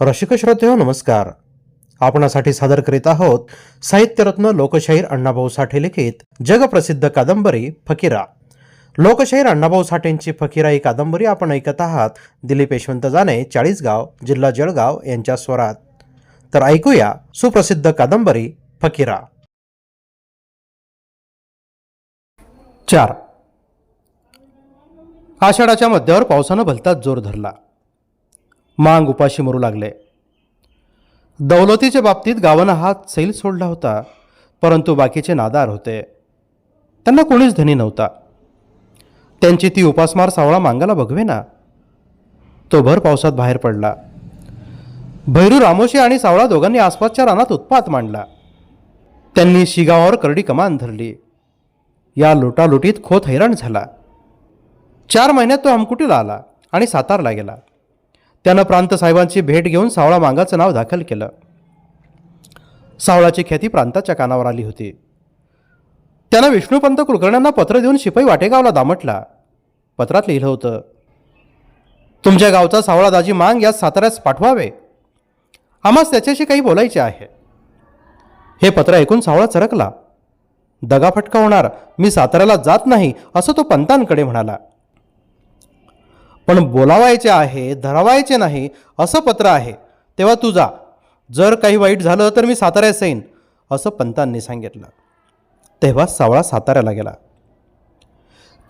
रसिक श्रोते नमस्कार. आपणासाठी सादर करीत आहोत साहित्यरत्न लोकशाहीर अण्णाभाऊ साठे लिखित जगप्रसिद्ध कादंबरी फकीरा. लोकशाहीर अण्णाभाऊ साठेंची फकीरा ही कादंबरी आपण ऐकत आहात. दिलीप यशवंत जाने चाळीसगाव जिल्हा जळगाव यांच्या स्वरात. तर ऐकूया सुप्रसिद्ध कादंबरी फकीरा. चार. आषाढाच्या मध्यावर पावसानं भलताच जोर धरला. मांग उपाशी मरू लागले. दौलतीच्या बाबतीत गावानं हात सैल सोडला होता परंतु बाकीचे नादार होते. त्यांना कोणीच धनी नव्हता. त्यांची ती उपासमार सावळा मांगाला बघवेना. तो भर पावसात बाहेर पडला. भैरू रामोशी आणि सावळा दोघांनी आसपासच्या रानात उत्पात मांडला. त्यांनी शिगावावर करडी कमान धरली. या लुटालुटीत खोत हैराण झाला. चार महिन्यात तो हमकुटीला आला आणि सातारला गेला. त्यानं प्रांतसाहेबांची भेट घेऊन सावळा मांगाचं नाव दाखल केलं. सावळाची ख्याती प्रांताच्या कानावर आली होती. त्यानं विष्णुपंत कुलकर्ण्यांना पत्र देऊन शिपाई वाटेगावला दामटला. पत्रात लिहिलं होतं तुमच्या गावचा सावळा दाजी मांग या साताऱ्यास पाठवावे. आम्हास त्याच्याशी काही बोलायचे आहे. हे पत्र ऐकून सावळा चरकला. दगाफटका होणार. मी साताऱ्याला जात नाही असं तो पंतांकडे म्हणाला. पण बोलावायचे आहे धरावायचे नाही असं पत्र आहे. तेव्हा तू जा. जर काही वाईट झालं तर मी साताऱ्यास येईन असं पंतांनी सांगितलं. तेव्हा सावळा साताऱ्याला गेला.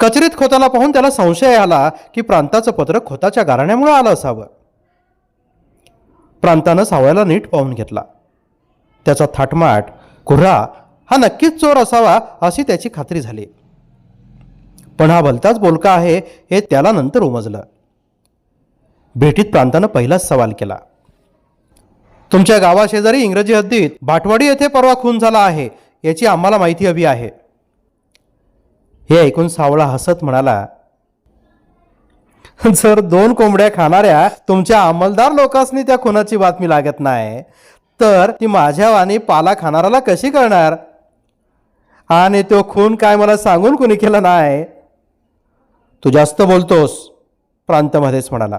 कचरीत खोताला पाहून त्याला संशय आला की प्रांताचं पत्र खोताच्या गाराण्यामुळे आलं असावं. प्रांतानं सावळ्याला नीट पाहून घेतला. त्याचा थाटमाट कुऱ्हा हा नक्कीच चोर असावा अशी त्याची खात्री झाली. पण हा भलताच बोलका आहे हे त्याला नंतर उमजलं. भेटीत प्रांतानं पहिलाच सवाल केला. तुमच्या गावाशेजारी इंग्रजी हद्दीत भाटवाडी येथे परवा खून झाला आहे याची आम्हाला माहिती हवी आहे. हे ऐकून सावळा हसत म्हणाला जर दोन कोंबड्या खाणाऱ्या तुमच्या अंमलदार लोकांनी त्या खुनाची बातमी लागत नाही तर ती माझ्या वाणी पाला खाणाऱ्याला कशी करणार आणि तो खून काय मला सांगून कुणी केलं नाही? तू जास्त बोलतोस प्रांतमध्येच म्हणाला.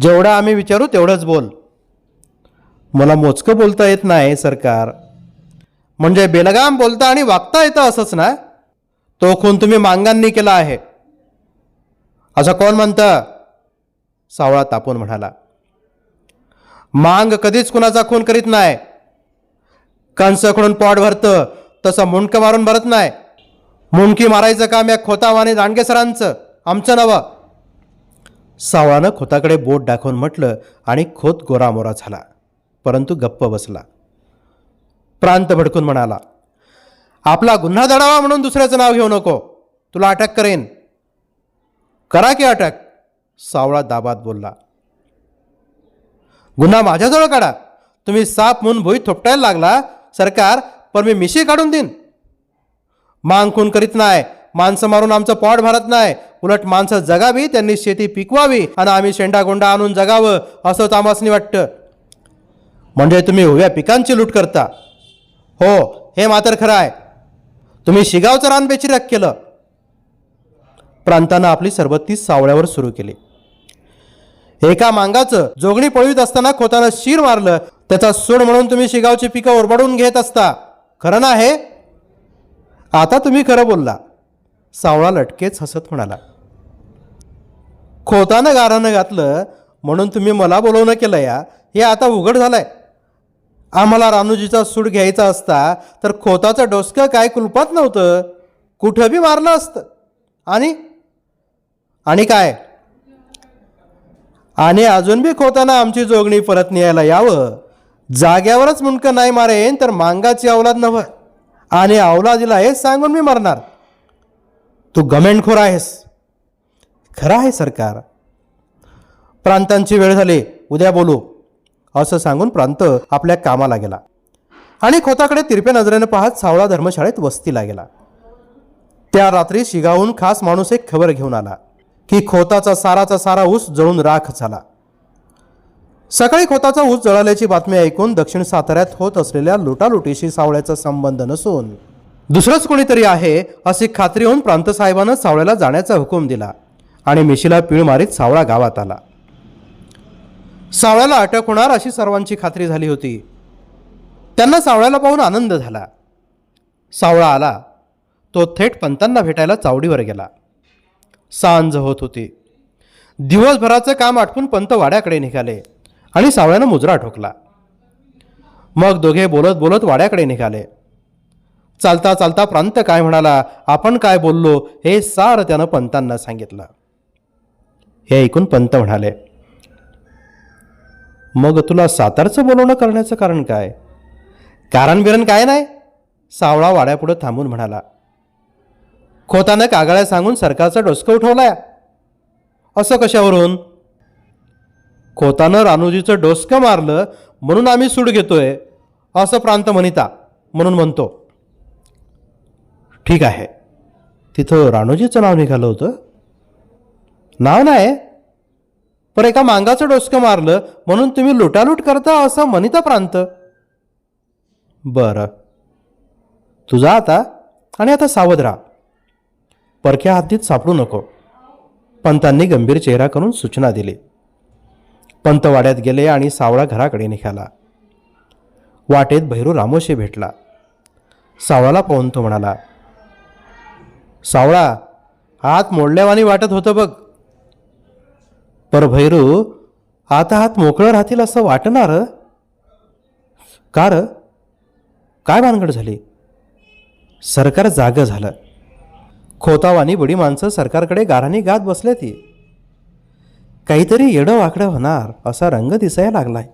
जेवढं आम्ही विचारू तेवढंच बोल. मला मोजकं बोलता येत नाही सरकार. म्हणजे बेलगाम बोलता आणि वागता येतं असंच ना? तो खून तुम्ही मांगांनी केला आहे. असं कोण म्हणतं? सावळा तापून म्हणाला. मांग कधीच कुणाचा खून करीत नाही. कंसकडून पॉट भरतं तसं मुंडकं मारून भरत नाही. मुंडकी मारायचं काम या खोतावाने दांडगे सरांचं. आमचं नवं. सावळानं खोताकडे बोट दाखवून म्हटलं आणि खोत गोरामोरा झाला. परंतु गप्प बसला. प्रांत भडकून म्हणाला आपला गुन्हा दडावा म्हणून दुसऱ्याचं नाव घेऊ नको. तुला अटक करेन. करा की अटक. सावळा दाबात बोलला. गुन्हा माझ्याजवळ काढा. तुम्ही साप म्हणून भुईत थोपटायला लागला. सरकार पण मी मिशी काढून देईन. मांग खून करीत नाही? माणसं मारून आमचं पॉट भरत नाही. उलट माणसं जगावी त्यांनी शेती पिकवावी आणि आम्ही शेंडागोंडा आणून जगावं असं तामासनी वाटतं. म्हणजे तुम्ही उभ्या पिकांची लूट करता. हो हे मात्र खरं आहे. तुम्ही शिगावचं रान बेचिराक केलं. प्रांतानं आपली सरबत्ती सावळ्यावर सुरू केली. एका मांगाचं जोगणी पळवीत असताना खोतानं शिर मारलं. त्याचा सूड म्हणून तुम्ही शिगावची पिकं उरबडून घेत असता. खरं ना हे? आता तुम्ही खरं बोलला. सावळा लटकेच हसत म्हणाला. खोतानं गारानं घातलं म्हणून तुम्ही मला बोलवणं केलं या. हे आता उघड झालंय. आम्हाला रानूजीचा सूड घ्यायचा असता तर खोताचं डोसकं काय कुलपात नव्हतं? कुठं बी मारलं असतं. आणि? आणि काय? आणि अजून बी खोताना आमची जोगणी परत न्यायला यावं? जाग्यावरच मुंडकं नाही मारेन तर मांगाची अवलाद नव्हं. आणि अवलादीला हे सांगून मी मरणार. तू गमेंटखोर आहेस. खरं आहे सरकार. प्रांतांची वेळ झाली. उद्या बोलू. असं सांगून प्रांत आपल्या कामाला गेला. आणि खोताकडे तिरप्या नजरेनं पाहत सावळा धर्मशाळेत वस्तीला गेला. त्या रात्री शिगाहून खास माणूस एक खबर घेऊन आला की खोताचा साराचा सारा ऊस जळून राख झाला. सकाळी खोताचा ऊस जळाल्याची बातमी ऐकून दक्षिण साताऱ्यात होत असलेल्या लुटालुटीशी सावळ्याचा संबंध नसून. दुसरंच कोणीतरी आहे अशी खात्री होऊन प्रांतसाहेबानं सावळ्याला जाण्याचा हुकूम दिला आणि मिशीला पीळ मारीत सावळा गावात आला. सावळ्याला अटक होणार अशी सर्वांची खात्री झाली होती. त्यांना सावळ्याला पाहून आनंद झाला. सावळा आला. तो थेट पंतांना भेटायला चावडीवर गेला. सांज होत होती. दिवसभराचं काम आटपून पंत वाड्याकडे निघाले. आणि सावळ्यानं मुजरा ठोकला. मग दोघे बोलत बोलत वाड्याकडे निघाले. चालता चालता प्रांत काय म्हणाला आपण काय बोललो हे सार त्यानं पंतांना सांगितलं. हे ऐकून पंत म्हणाले मग तुला सातारचं बोलवणं करण्याचं कारण काय? कारण बिरण काय नाही? सावळा वाड्यापुढं थांबून म्हणाला खोतानं कागाळ्या सांगून सरकारचं डोसकं उठवलाय. असं कशावरून? खोतानं रानूजीचं डोसकं मारलं म्हणून आम्ही सूड घेतोय असं प्रांत म्हणिता म्हणून म्हणतो. ठीक आहे. तिथं राणूजीचं नाव निघालं होतं. नाव नाही पर एका मांगाचं डोसकं मारलं म्हणून तुम्ही लुटालूट करता असं म्हणिता प्रांत. बरं. तुझा आता आणि आता सावध राहा. परक्या हद्दीत सापडू नको. पंतांनी गंभीर चेहरा करून सूचना दिली. पंतवाड्यात गेले आणि सावळा घराकडे निघाला. वाटेत भैरू रामोशी भेटला. सावळाला पाहून तो म्हणाला सावळा हात मोडल्यावानी वाटत होतं बघ. पर भैरू आता हात मोकळं राहतील असं वाटणार? का र काय भानगड झाली? सरकार जागं झालं. खोतावानी बुडी माणसं सरकारकडे गाराने गात बसले ती काहीतरी येडं वाकडं होणार असा रंग दिसायला लागलाय.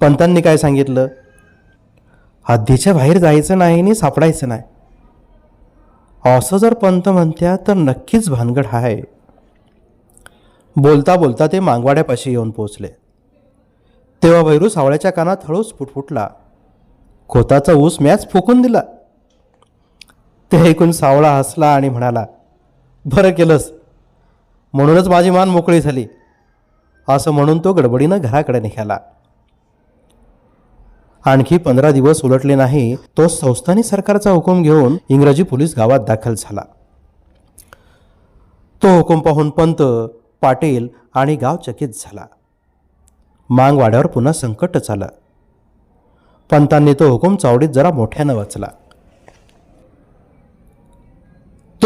पंतांनी काय सांगितलं? हद्दीच्या बाहेर जायचं नाही आणि सापडायचं नाही. असं जर पंत म्हणत्या तर नक्कीच भानगड आहे बोलता बोलता ते मांगवाड्यापाशी येऊन पोचले तेव्हा भैरू सावळ्याच्या कानात हळूच फुटफुटला. खोताचा ऊस मॅच फुकून दिला. ते ऐकून सावळा हसला आणि म्हणाला बरं केलंस. म्हणूनच माझी मान मोकळी झाली. असं म्हणून तो गडबडीनं घराकडे निघाला. आणखी पंधरा दिवस उलटले नाही तो संस्थानी सरकारचा हुकूम घेऊन इंग्रजी पोलीस गावात दाखल झाला. तो हुकूम पाहून पंत पाटील आणि गाव चकित झाला. मांग वाड्यावर पुन्हा संकटच आलं पंतांनी तो हुकूम चावडीत जरा मोठ्यानं वाचला.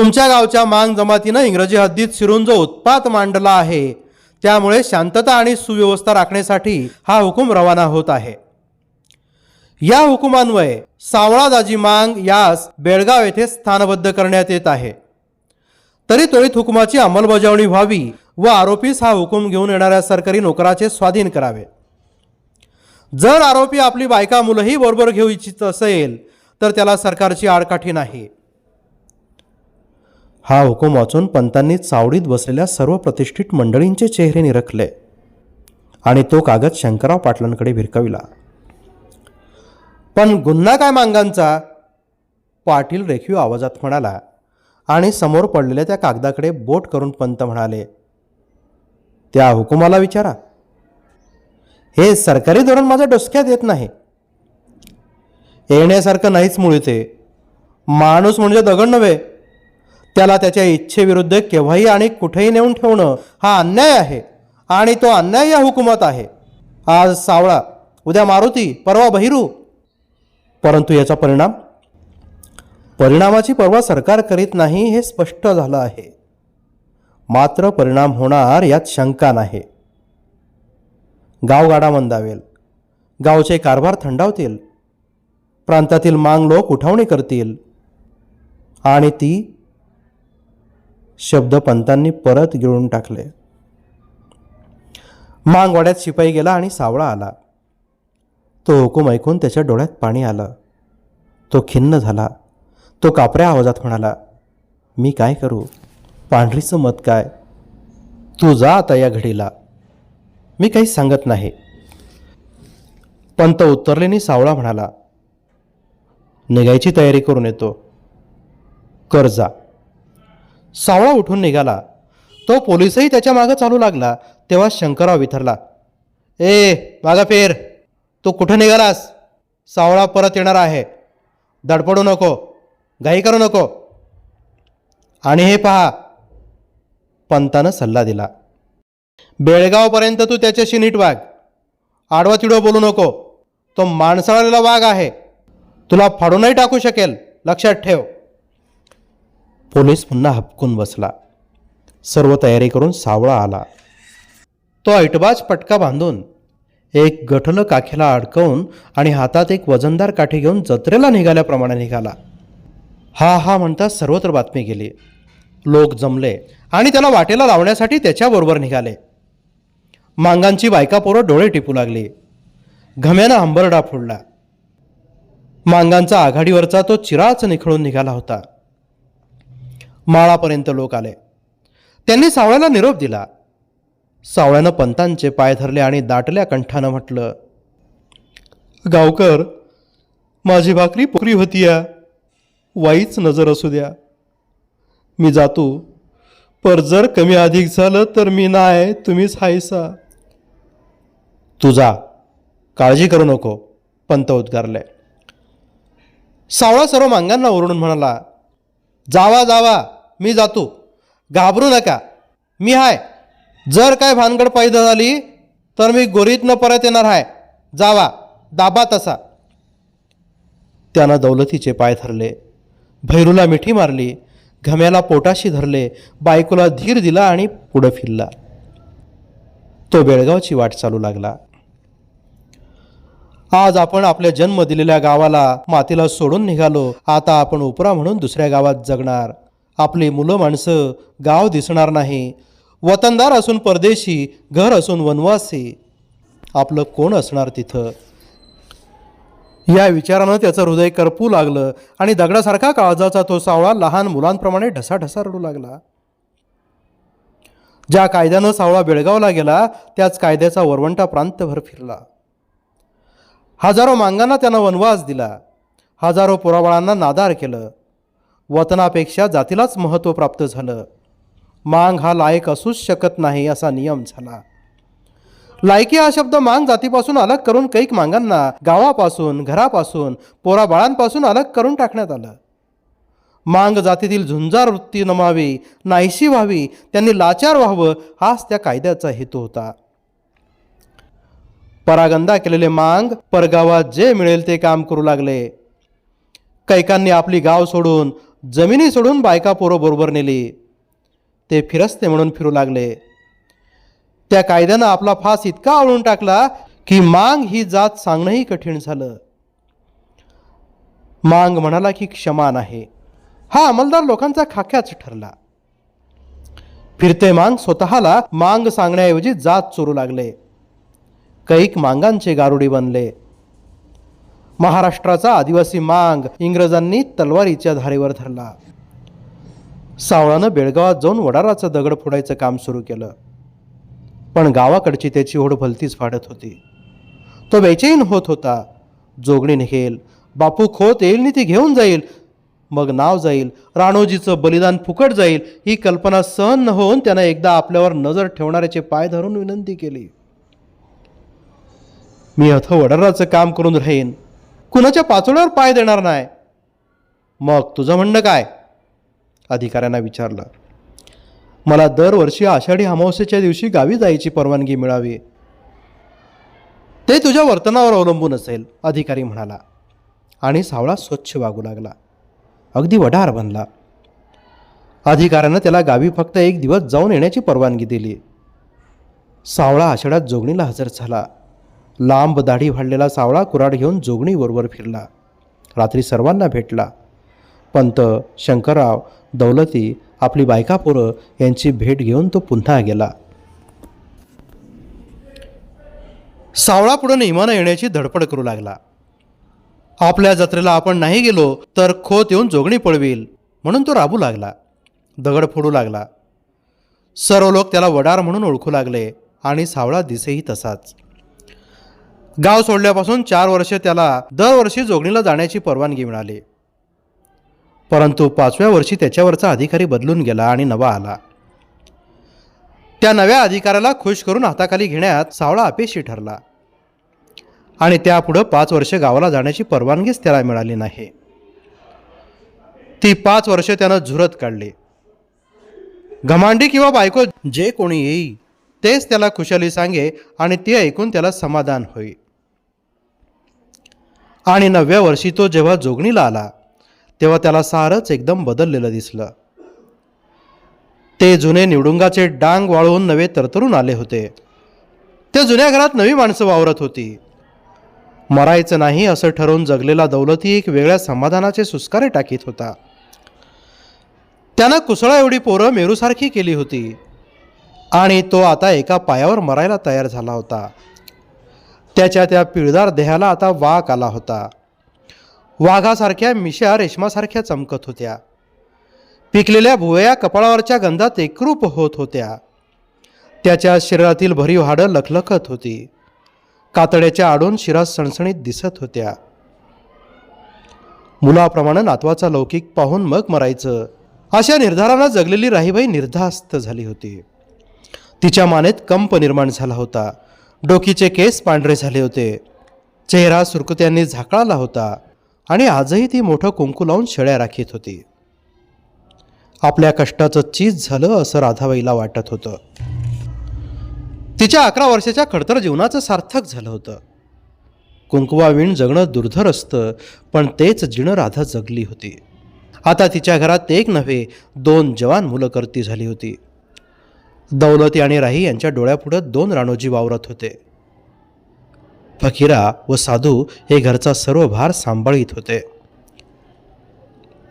तुमच्या गावच्या मांग जमातीनं इंग्रजी हद्दीत शिरून जो उत्पात मांडला आहे त्यामुळे शांतता आणि सुव्यवस्था राखण्यासाठी हा हुकूम रवाना होत आहे. या हुकुमान्वये सावळा दाजी मांग यास बेळगाव येथे स्थानबद्ध करण्यात येत आहे. तरी त्वरित हुकुमाची अंमलबजावणी व्हावी व आरोपीस हा हुकूम घेऊन येणाऱ्या सरकारी नोकराचे स्वाधीन करावे. जर आरोपी आपली बायका मुलंही बरोबर घेऊ इच्छित असेल तर त्याला सरकारची आडकाठी नाही. हा हुकूम वाचून पंतांनी चावडीत बसलेल्या सर्व प्रतिष्ठित मंडळींचे चेहरे निरखले आणि तो कागद शंकरराव पाटलांकडे भिरकविला. पण गुन्हा काय मांगांचा? पाटील रेखीव आवाजात म्हणाला आणि समोर पडलेल्या त्या कागदाकडे बोट करून पंत म्हणाले त्या हुकुमाला विचारा. हे सरकारी धोरण माझ्या डोसक्यात येत नाही. येण्यासारखं नाहीच मुळे ते माणूस म्हणजे दगड नव्हे त्याला त्याच्या इच्छेविरुद्ध केव्हाही आणि कुठेही नेऊन ठेवणं हा अन्याय आहे आणि तो अन्याय या हुकुमात आहे. आज सावळा उद्या मारुती परवा बहिरू. परंतु याचा परिणाम? परिणामाची पर्वा सरकार करीत नाही हे स्पष्ट झालं आहे. मात्र परिणाम होणार यात शंका नाही. गावगाडा मंदावेल. गावचे कारभार थंडावतील. प्रांतातील मांग लोक उठावणी करतील. आणि ती शब्द पंतांनी परत गिळून टाकले. मांगवाड्यात शिपाई गेला आणि सावळा आला. तो हुकूम ऐकून त्याच्या डोळ्यात पाणी आलं. तो खिन्न झाला. तो कापऱ्या आवाजात म्हणाला मी काय करू? पांढरीचं मत काय? तू जा आता या घडीला. मी काही सांगत नाही. पंत उत्तरलेनी सावळा म्हणाला निघायची तयारी करून येतो. कर जा. सावळा उठून निघाला. तो पोलिसही त्याच्या मागं चालू लागला तेव्हा शंकरराव विथरला. ए मागा फेर. तू कुठं निघालास? सावळा परत येणार आहे. दडपडू नको. घाई करू नको. आणि हे पहा. पंतानं सल्ला दिला. बेळगावपर्यंत तू त्याच्याशी नीट वाघ आडवा तिडवा बोलू नको. तो माणसाळलेला वाघ आहे. तुला फाडूनही टाकू शकेल. लक्षात ठेव. पोलीस पुन्हा हपकून बसला. सर्व तयारी करून सावळा आला. तो ऐटबाज पटका बांधून एक गठलं काखेला अडकवून आणि हातात एक वजनदार काठी घेऊन जत्रेला निघाल्याप्रमाणे निघाला. हा हा म्हणता सर्वत्र बातमी गेली. लोक जमले आणि त्याला वाटेला लावण्यासाठी त्याच्याबरोबर निघाले. मांगांची बायका पोरं डोळे टिपू लागली. घम्यानं अंबरडा फोडला. मांगांचा आघाडीवरचा तो चिराच निखळून निघाला होता. माळापर्यंत लोक आले. त्यांनी सावळ्याला निरोप दिला. सावळ्यानं पंतांचे पाय धरले आणि दाटल्या कंठानं म्हटलं गावकर माझी भाकरी पोकरी होती या वाईच नजर असू द्या. मी जातो. पर जर कमी अधिक झालं तर मी नाही तुम्हीच हायसा. तू जा. काळजी करू नको पंत उद्गारले. सावळा सर्व मांगांना ओरडून म्हणाला जावा जावा मी जातो. घाबरू नका. मी हाय. जर काय भानगड पैदा झाली तर मी गोरीतनं परत येणार आहे जावा दाबा तसा. त्यानं दौलतीचे पाय धरले. भैरूला मिठी मारली. घम्याला पोटाशी धरले. बायकोला धीर दिला आणि पुढं फिरला. तो बेळगावची वाट चालू लागला. आज आपण आपल्या जन्म दिलेल्या गावाला मातीला सोडून निघालो. आता आपण उपरा म्हणून दुसऱ्या गावात जगणार. आपली मुलं माणसं गाव दिसणार नाही. वतनदार असून परदेशी घर असून वनवासी. आपलं कोण असणार तिथं? या विचारानं त्याचं हृदय करपू लागलं आणि दगडासारखा काळजाचा तो सावळा लहान मुलांप्रमाणे ढसाढसा रडू लागला. ज्या कायद्यानं सावळा बेळगावला गेला त्याच कायद्याचा वरवंटा प्रांतभर फिरला. हजारो मांगांना त्यानं वनवास दिला. हजारो पुराबळांना नादार केलं. वतनापेक्षा जातीलाच महत्त्व प्राप्त झालं. मांग हा लायक असूच शकत नाही असा नियम झाला. लायकी हा शब्द मांग जातीपासून अलग करून कैक मांगांना गावापासून घरापासून पोराबाळांपासून अलग करून टाकण्यात आलं. मांग जातीतील झुंजार वृत्ती नमावी नाहीशी व्हावी त्यांनी लाचार व्हावं हाच त्या कायद्याचा हेतू होता. परागंदा केलेले मांग परगावात जे मिळेल ते काम करू लागले. कैकांनी आपली गाव सोडून जमिनी सोडून बायका पोरं बरोबर नेली. ते फिरस्ते म्हणून फिरू लागले. त्या कायद्यानं आपला फास इतका आळून टाकला की मांग ही जात सांगणंही कठीण झालं. मांग म्हणाला की क्षमा नाही. हा अंमलदार लोकांचा खाक्याच ठरला. फिरते मांग स्वतःला मांग सांगण्याऐवजी जात चोरू लागले. कैक मांगांचे गारुडी बनले. महाराष्ट्राचा आदिवासी मांग इंग्रजांनी तलवारीच्या धारेवर धरला. सावळानं बेळगावात जाऊन वडाराचं दगड फोडायचं काम सुरू केलं. पण गावाकडची त्याची ओढ भलतीच वाढत होती. तो बेचैन होत होता. जोगणी निघेल बापू खोत येईल नि ती घेऊन जाईल. मग नाव जाईल राणोजीचं बलिदान फुकट जाईल ही कल्पना सहन न होऊन त्यानं एकदा आपल्यावर नजर ठेवणाऱ्याचे पाय धरून विनंती केली. मी अथ वडराचं काम करून राहीन. कुणाच्या पाचोळ्यावर पाय देणार नाही. मग तुझं म्हणणं काय? अधिकाऱ्यांना विचारलं. मला दरवर्षी आषाढी अमावस्येच्या दिवशी गावी जायची परवानगी मिळावी. ते तुझ्या वर्तनावर अवलंबून असेल अधिकारी म्हणाला. आणि सावळा स्वच्छ वागू लागला. अगदी वडार बनला. अधिकाऱ्यानं त्याला गावी फक्त एक दिवस जाऊन येण्याची परवानगी दिली. सावळा आषाढात जोगणीला हजर झाला. लांब दाढी वाढलेला सावळा कुराड घेऊन जोगणीबरोबर फिरला. रात्री सर्वांना भेटला. पंत शंकरराव दौलती आपली बायका पोरं यांची भेट घेऊन तो पुन्हा गेला. सावळा पुढं नेमानं येण्याची धडपड करू लागला. आपल्या जत्रेला आपण नाही गेलो तर खोत येऊन जोगणी पळवील म्हणून तो राबू लागला. दगड फोडू लागला. सर्व लोक त्याला वडार म्हणून ओळखू लागले आणि सावळा दिसेही तसाच. गाव सोडल्यापासून चार वर्षे त्याला दरवर्षी जोगणीला जाण्याची परवानगी मिळाली. परंतु पाचव्या वर्षी त्याच्यावरचा अधिकारी बदलून गेला आणि नवा आला. त्या नव्या अधिकाऱ्याला खुश करून हाताखाली घेण्यात सावळा अपेशी ठरला. आणि त्यापुढं पाच वर्ष गावाला जाण्याची परवानगीच त्याला मिळाली नाही. ती पाच वर्ष त्यानं झुरत काढली. घमांडी किंवा बायको जे कोणी येई तेच त्याला खुशाली सांगे आणि ते ऐकून त्याला समाधान होई आणि नवव्या वर्षी तो जेव्हा जोगणीला आला तेव्हा त्याला सारच एकदम बदललेलं दिसलं. ते जुने निवडुंगाचे डांग वाळवून नवे तरतरून आले होते. त्या जुन्या घरात नवी माणसं वावरत होती. मरायचं नाही असं ठरवून जगलेला दौलती एक वेगळ्या समाधानाचे सुस्कारे टाकीत होता. त्यानं कुसळा एवढी पोरं मेरूसारखी केली होती. आणि तो आता एका पायावर मरायला तयार झाला होता. त्याच्या त्या पिळदार देहाला आता वाघ आला होता. वाघासारख्या मिशा रेशमासारख्या चमकत होत्या. पिकलेल्या भुवया कपाळावरच्या गंधात एकरूप होत होत्या. त्याच्या शरीरातील भरीव हाडं लखलखत होती. कातड्याच्या आडून शिरा सणसणीत दिसत होत्या. मुलाप्रमाणे नातवाचा लौकिक पाहून मग मरायचं. अशा निर्धारानं जगलेली राहीबाई निर्धास्त झाली होती. तिच्या मानेत कंप निर्माण झाला होता. डोकीचे केस पांढरे झाले होते. चेहरा सुरकुत्यांनी झाकळाला होता आणि आजही ती मोठं कुंकू लावून शेळ्या राखीत होती. आपल्या कष्टाचं चीज झालं असं राधाबाईला वाटत होतं. तिच्या अकरा वर्षाच्या खडतर जीवनाचं सार्थक झालं होतं. कुंकुवाविण जगणं दुर्धर असतं पण तेच जिणं राधा जगली होती. आता तिच्या घरात एक नव्हे दोन जवान मुलं करती झाली होती. दौलती आणि राही यांच्या डोळ्यापुढं दोन राणोजी वावरत होते. फकीरा व साधू हे घरचा सर्व भार सांभाळीत होते.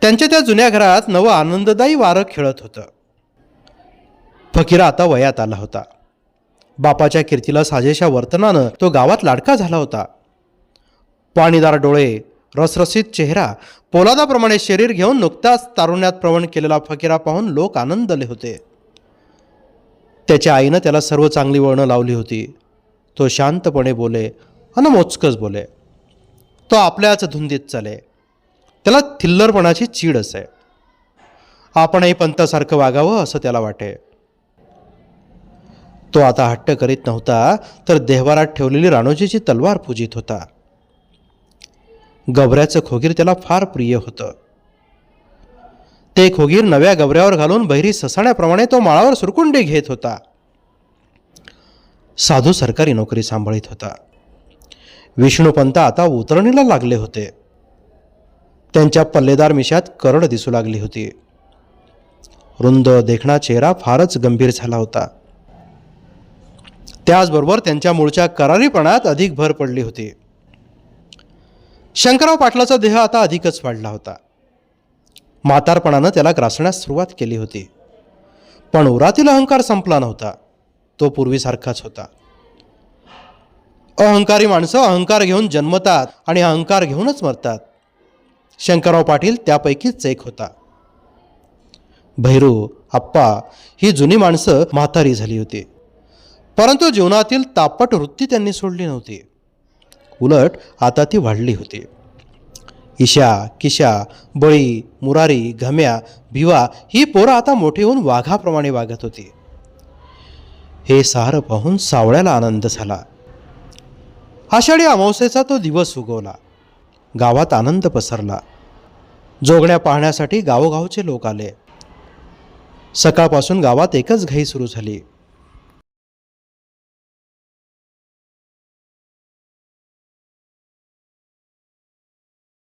त्यांच्या त्या जुन्या घरात नवं आनंददायी वारं खेळत होतं. फकीरा आता वयात आला होता. बापाच्या कीर्तीला साजेशा वर्तनानं तो गावात लाडका झाला होता. पाणीदार डोळे रसरसीत चेहरा पोलादाप्रमाणे शरीर घेऊन नुकताच तारुण्यात प्रवण केलेला फकीरा पाहून लोक आनंदले होते. त्याच्या आईनं त्याला सर्व चांगली वळणं लावली होती. तो शांतपणे बोले आणि मोजकच बोले. तो आपल्याच धुंदीत चाले. त्याला थिल्लरपणाची चीड असे. आपणही पंतासारखं वागावं असं त्याला वाटे. तो आता हट्ट करीत नव्हता तर देहवारात ठेवलेली राणोजीची तलवार पूजित होता. गबऱ्याचं खोगीर त्याला फार प्रिय होतं. ते खोगीर नव्या गबऱ्यावर घालून बहिरी ससाण्याप्रमाणे तो माळावर सुरकुंडी घेत होता. साधू सरकारी नोकरी सांभाळीत होता. विष्णुपंत आता उतरणीला लागले होते. त्यांच्या पल्लेदार मिशात करड दिसू लागली होती. रुंद देखणा चेहरा फारच गंभीर झाला होता. त्याचबरोबर त्यांच्या मूळच्या करारीपणात अधिक भर पडली होती. शंकरराव पाटलाचा देह आता अधिकच वाढला होता. म्हातारपणानं त्याला ग्रासण्यास सुरुवात केली होती. पण उरातील अहंकार संपला नव्हता. तो पूर्वीसारखाच होता. अहंकारी माणसं अहंकार घेऊन जन्मतात आणि अहंकार घेऊनच मरतात. शंकरराव पाटील त्यापैकीच एक होता. भैरू आप्पा ही जुनी माणसं म्हातारी झाली होती. परंतु जीवनातील तापट वृत्ती त्यांनी सोडली नव्हती. उलट आता ती वाढली होती. ईशा किशा बळी मुरारी घम्या भिवा ही पोरं आता मोठी होऊन वाघाप्रमाणे वागत होती. हे सारं पाहून सावळ्याला आनंद झाला. आषाढी अमावस्येचा तो दिवस उगवला. गावात आनंद पसरला. जोगण्या पाहण्यासाठी गावोगावचे लोक आले. सकाळपासून गावात एकच घाई सुरू झाली.